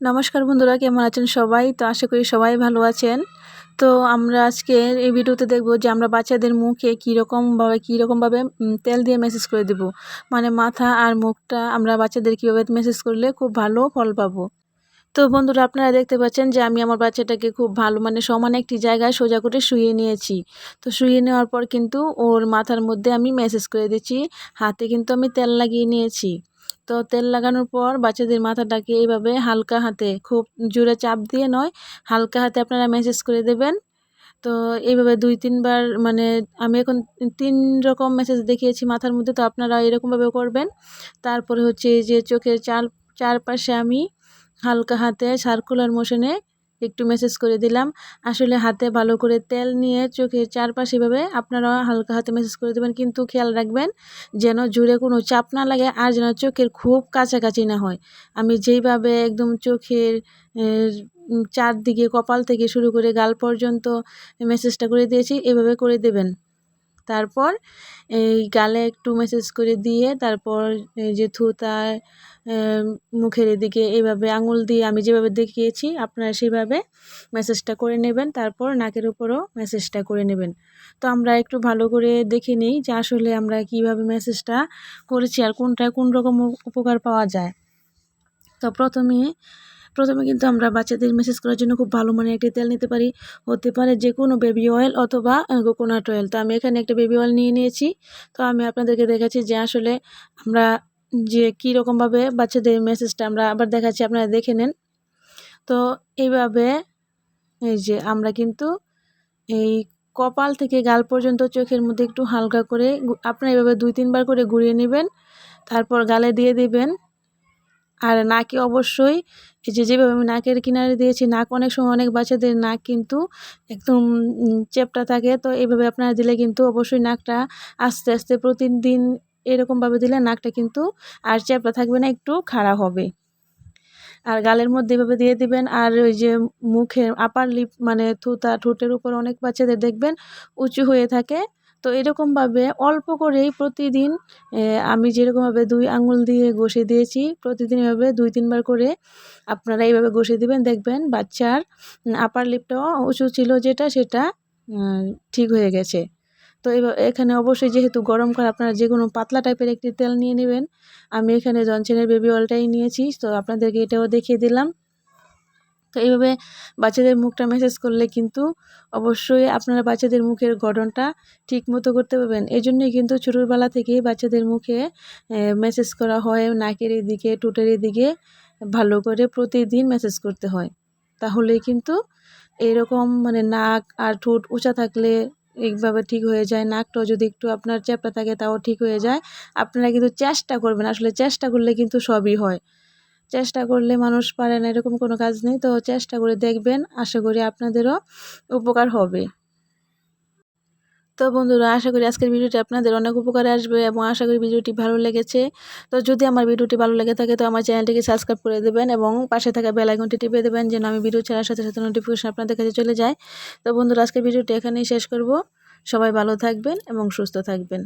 নমস্কার বন্ধুরা, কেমন আছেন সবাই? তো আশা করি সবাই ভালো আছেন। তো আমরা আজকে এই ভিডিওতে দেখব যে আমরা বাচ্চাদের মুখে কীরকমভাবে কীরকমভাবে তেল দিয়ে মেসেজ করে দেব। মানে মাথা আর মুখটা আমরা বাচ্চাদের কীভাবে মেসেজ করলে খুব ভালো ফল পাবো। তো বন্ধুরা, আপনারা দেখতে পাচ্ছেন যে আমি আমার বাচ্চাটাকে খুব ভালো মানে সমান একটি জায়গায় সোজা করে শুয়ে নিয়েছি। তো শুয়ে নেওয়ার পর কিন্তু ওর মাথার মধ্যে আমি মেসেজ করে দিচ্ছি। হাতে কিন্তু আমি তেল লাগিয়ে নিয়েছি। তো তেল লাগানোর পর বাচ্চাদের মাথাটাকে এইভাবে হালকা হাতে খুব জোরে চাপ দিয়ে নয়, হালকা হাতে আপনারা ম্যাসেজ করে দেবেন। তো এইভাবে দুই, তিনবার মানে আমি এখন তিন রকম মেসেজ দেখিয়েছি মাথার মধ্যে, তো আপনারা এরকমভাবে করবেন। তারপরে হচ্ছে যে চোখের চার চারপাশে আমি হালকা হাতে সার্কুলার মোশনে একটু মেসেজ করে দিলাম। আসলে হাতে ভালো করে তেল নিয়ে চোখের চারপাশে এভাবে আপনারা হালকা হাতে মেসেজ করে দেবেন। কিন্তু খেয়াল রাখবেন যেন জুড়ে কোনো চাপ না লাগে আর যেন চোখের খুব কাছাকাছি না হয়। আমি যেইভাবে একদম চোখের চারদিকে কপাল থেকে শুরু করে গাল পর্যন্ত মেসেজটা করে দিয়েছি, এভাবে করে দেবেন। তারপর এই গালে একটু মেসেজ করে দিয়ে তারপর যে থুতায় মুখের এদিকে এইভাবে আঙুল দিয়ে আমি যেভাবে দেখিয়েছি আপনারা সেইভাবে মেসেজটা করে নেবেন। তারপর নাকের উপরও মেসেজটা করে নেবেন। তো আমরা একটু ভালো করে দেখে নিই যে আসলে আমরা কীভাবে মেসেজটা করেছি আর কোনটা কোন রকম উপকার পাওয়া যায়। তো প্রথমে প্রথমে কিন্তু আমরা বাচ্চাদের মেসেজ করার জন্য খুব ভালো মানের একটি তেল নিতে পারি। হতে পারে যে কোনো বেবি অয়েল অথবা কোকোনাট অয়েল তো আমি এখানে একটা বেবি অয়েল নিয়ে নিয়েছি। তো আমি আপনাদেরকে দেখাচ্ছি যে আসলে আমরা যে কী রকমভাবে বাচ্চাদের মেসেজটা আমরা আবার দেখাচ্ছি, আপনারা দেখে নেন। তো এইভাবে এই যে আমরা কিন্তু এই কপাল থেকে গাল পর্যন্ত চোখের মধ্যে একটু হালকা করে আপনারা এইভাবে দুই তিনবার করে ঘুরিয়ে নেবেন। তারপর গালে দিয়ে দিবেন। আর নাকে অবশ্যই যে যেভাবে আমি নাকের কিনারে দিয়েছি, নাক অনেক সময় অনেক বাচ্চাদের নাক কিন্তু একদম চেপটা থাকে। তো এইভাবে আপনারা দিলে কিন্তু অবশ্যই নাকটা আস্তে আস্তে প্রতিদিন এরকমভাবে দিলে নাকটা কিন্তু আর চেপটা থাকবে না, একটু খাড়া হবে। আর গালের মধ্যে এভাবে দিয়ে দিবেন। আর ওই যে মুখে আপার লিপ মানে থুতা, ঠোঁটের উপর অনেক বাচ্চাদের দেখবেন উঁচু হয়ে থাকে। তো এরকমভাবে অল্প করেই প্রতিদিন আমি যেরকমভাবে দুই আঙুল দিয়ে ঘষে দিয়েছি, প্রতিদিন এভাবে দুই, তিনবার করে আপনারা এইভাবে ঘষে দিবেন। দেখবেন বাচ্চার আপার লিপটাও উঁচু ছিল যেটা, সেটা ঠিক হয়ে গেছে। তো এখানে অবশ্যই যেহেতু গরম করা আপনারা যে কোনো পাতলা টাইপের একটি তেল নিয়ে নেবেন। আমি এখানে জনসেনের বেবি অয়েলটাই নিয়েছি, তো আপনাদেরকে এটাও দেখিয়ে দিলাম। তো এইভাবে বাচ্চাদের মুখটা মেসেজ করলে কিন্তু অবশ্যই আপনারা বাচ্চাদের মুখের গঠনটা ঠিক মতো করতে পারবেন। এই জন্যই কিন্তু ছোটোবেলা থেকেই বাচ্চাদের মুখে মেসেজ করা হয়, নাকের দিকে টুটের দিকে ভালো করে প্রতিদিন মেসেজ করতে হয়। তাহলে কিন্তু এরকম মানে নাক আর ঠোঁট উঁচা থাকলে এইভাবে ঠিক হয়ে যায়, নাকটাও যদি একটু আপনার চ্যাপটা থাকে তাও ঠিক হয়ে যায়। আপনারা কিন্তু চেষ্টা করবেন, আসলে চেষ্টা করলে কিন্তু সবই হয়। চেষ্টা করলে মানুষ পারে না, এরকম কোনো কাজ নেই। তো চেষ্টা করে দেখবেন, আশা করি আপনাদেরও উপকার হবে। তো বন্ধুরা, আশা করি আজকের ভিডিওটি আপনাদের অনেক উপকারে আসবে এবং আশা করি ভিডিওটি ভালো লেগেছে। তো যদি আমার ভিডিওটি ভালো লেগে থাকে, তো আমার চ্যানেলটিকে সাবস্ক্রাইব করে দেবেন এবং পাশে থাকা বেল আইকনটি টিপে দেবেন যেন আমি ভিডিও ছাড়ার সাথে সাথে নোটিফিকেশন আপনাদের কাছে চলে যায়। তো বন্ধুরা, আজকের ভিডিওটি এখানেই শেষ করব। সবাই ভালো থাকবেন এবং সুস্থ থাকবেন।